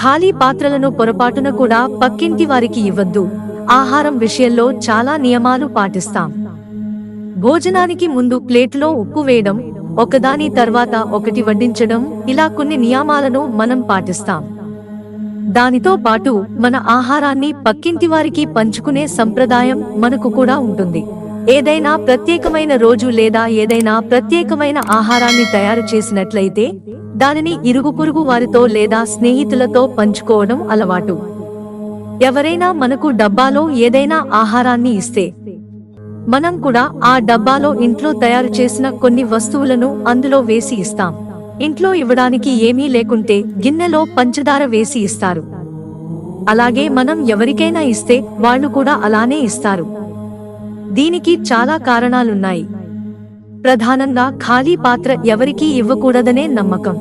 ఖాళీ పాత్రలను పొరపాటున కూడా పక్కింటి వారికి ఇవ్వద్దు. ఆహారం విషయంలో చాలా నియమాలు పాటిస్తాం. భోజనానికి ముందు ప్లేట్లో ఉప్పు వేయడం ఒకదాని తర్వాత ఒకటి వడ్డించడం ఇలా కొన్ని నియమాలను మనం పాటిస్తాం. దానితో పాటు మన ఆహారాన్ని పక్కింటి వారికి పంచుకునే సంప్రదాయం మనకు కూడా ఉంటుంది. ఏదైనా ప్రత్యేకమైన రోజు లేదా ఏదైనా ప్రత్యేకమైన ఆహారాన్ని తయారు చేసినట్లయితే దానిని ఇరుగు పొరుగు వారితో లేదా స్నేహితులతో పంచుకోవడం అలవాటు. ఎవరైనా మనకు డబ్బాలో ఏదైనా ఆహారాన్ని ఇస్తే మనం కూడా ఆ డబ్బాలో ఇంట్లో తయారు చేసిన కొన్ని వస్తువులను అందులో వేసి ఇస్తాం. ఇంట్లో ఇవ్వడానికి ఏమీ లేకుంటే గిన్నెలో పంచదార వేసి ఇస్తారు. అలాగే మనం ఎవరికైనా ఇస్తే వాళ్ళు కూడా అలానే ఇస్తారు. దీనికి చాలా కారణాలున్నాయి. ప్రధానంగా ఖాళీ పాత్ర ఎవరికీ ఇవ్వకూడదనే నమ్మకం.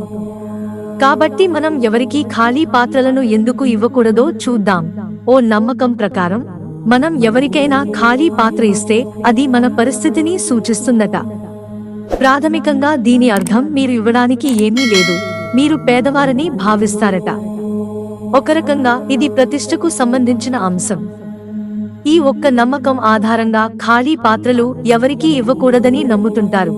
కాబట్టి మనం ఎవరికీ ఖాళీ పాత్రలను ఎందుకు ఇవ్వకూడదో చూద్దాం. ఓ నమ్మకం ప్రకారం మనం ఎవరికైనా ఖాళీ పాత్ర ఇస్తే అది మన పరిస్థితిని సూచిస్తుందట. ప్రాథమికంగా దీని అర్థం మీరు ఇవ్వడానికి ఏమీ లేదు మీరు పేదవారని భావిస్తారట. ఒక రకంగా ఇది ప్రతిష్టకు సంబంధించిన అంశం. ఈ ఒక్క నమ్మకం ఆధారంగా ఖాళీ పాత్రలు ఎవరికీ ఇవ్వకూడదని నమ్ముతుంటారు.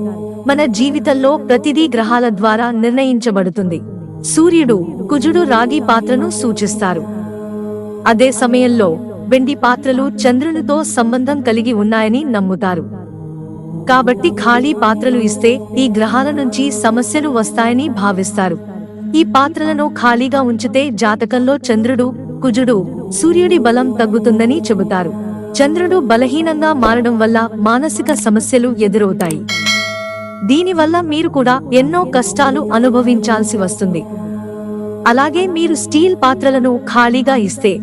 మన జీవితంలో ప్రతిదీ గ్రహాల ద్వారా నిర్ణయించబడుతుంది. సూర్యుడు కుజుడు రాగి పాత్రను సూచిస్తారు. అదే సమయంలో వెండి పాత్రలు చంద్రునితో సంబంధం కలిగి ఉన్నాయని నమ్ముతారు. కాబట్టి ఖాళీ పాత్రలు ఇస్తే ఈ గ్రహాల నుంచి సమస్యలు వస్తాయని భావిస్తారు. ఈ పాత్రలను ఖాళీగా ఉంచితే జాతకంలో చంద్రుడు కుజుడు సూర్యుడి బలం తగ్గుతుందని చెబుతారు. చంద్రుడు బలహీనంగా మారడం వల్ల మానసిక సమస్యలు ఎదురవుతాయి. దీనివల్ల మీరు కూడా ఎన్నో కష్టాలు అనుభవించాల్సి వస్తుంది. అలాగే మీరు స్టీల్ పాత్రలను ఖాళీగా ఇస్తే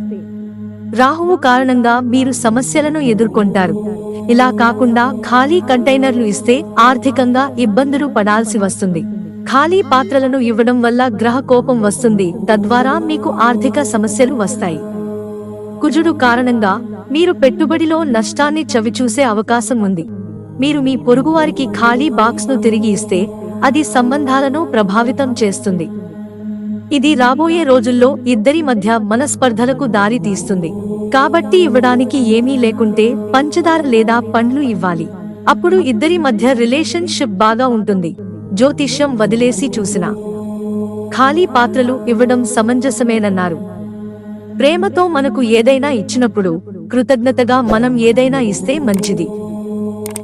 రాహువు కారణంగా మీరు సమస్యలను ఎదుర్కొంటారు. ఇలా కాకుండా ఖాళీ కంటైనర్లు ఇస్తే ఆర్థికంగా ఇబ్బందులు పడాల్సి వస్తుంది. ఖాళీ పాత్రలను ఇవ్వడం వల్ల గ్రహ కోపం వస్తుంది. తద్వారా మీకు ఆర్థిక సమస్యలు వస్తాయి. కుజుడు కారణంగా మీరు పెట్టుబడిలో నష్టాన్ని చవిచూసే అవకాశం ఉంది. మీరు మీ పొరుగువారికి ఖాళీ బాక్స్ను తిరిగి ఇస్తే అది సంబంధాలను ప్రభావితం చేస్తుంది. ఇది రాబోయే రోజుల్లో ఇద్దరి మధ్య మనస్పర్ధలకు దారి తీస్తుంది. కాబట్టి ఇవ్వడానికి ఏమీ లేకుంటే పంచదార లేదా పండ్లు ఇవ్వాలి. అప్పుడు ఇద్దరి మధ్య రిలేషన్షిప్ బాగా ఉంటుంది. జ్యోతిష్యం వదిలేసి చూసినా. ఖాళీ పాత్రలు ఇవ్వడం సమంజసమేనన్నారు. ప్రేమతో మనకు ఏదైనా ఇచ్చినప్పుడు కృతజ్ఞతగా మనం ఏదైనా ఇస్తే మంచిది.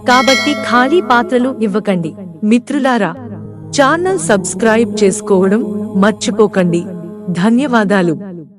కాబట్టి ఖాళీ పాత్రలు ఇవ్వకండి. మిత్రులారా ఛానల్ సబ్స్క్రైబ్ చేసుకోవడం మర్చిపోకండి. ధన్యవాదాలు.